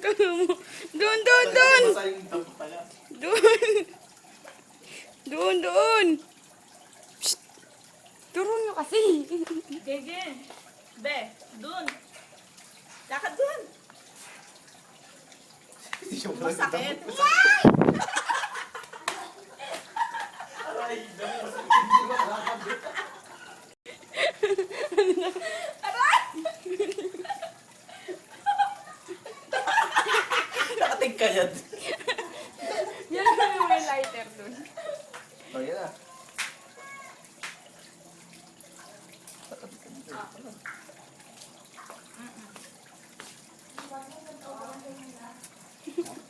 Doon, doon, doon. Doon. Doon, doon. Psst. Turo nyo kasi. Gege. Be, dun. Lakad dun. Hindi siya Masakit. Aray, Nakatig ka yan. Na yung may lighter. Oh, yan na.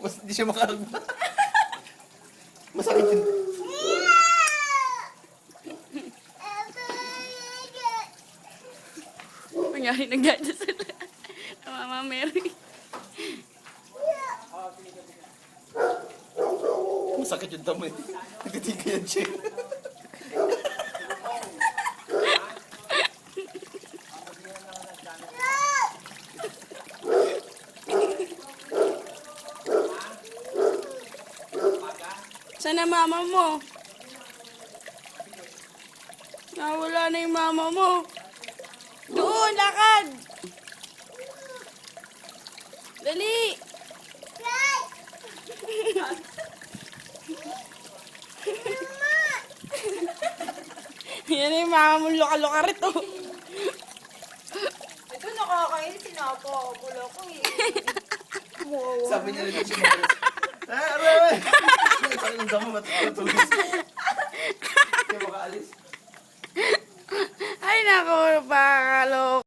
Mas hindi siya makaragba. Masakit yun. Nangyari sila. Mama Mary. Masakit yung damo eh. Nagtitigil yan siya. Saan na mama mo? Nawala na yung mama mo. Doon, lakad! Dali! Yan na yung mama mo, loka-loka rito. Ito nakakainis. Sinapo ako. Pulo ko eh. Sabi niya rin siya makalis. Ah, aray! Sakit yung damo, matutulog. Kaya makaalis. Ay, nako, pakalo.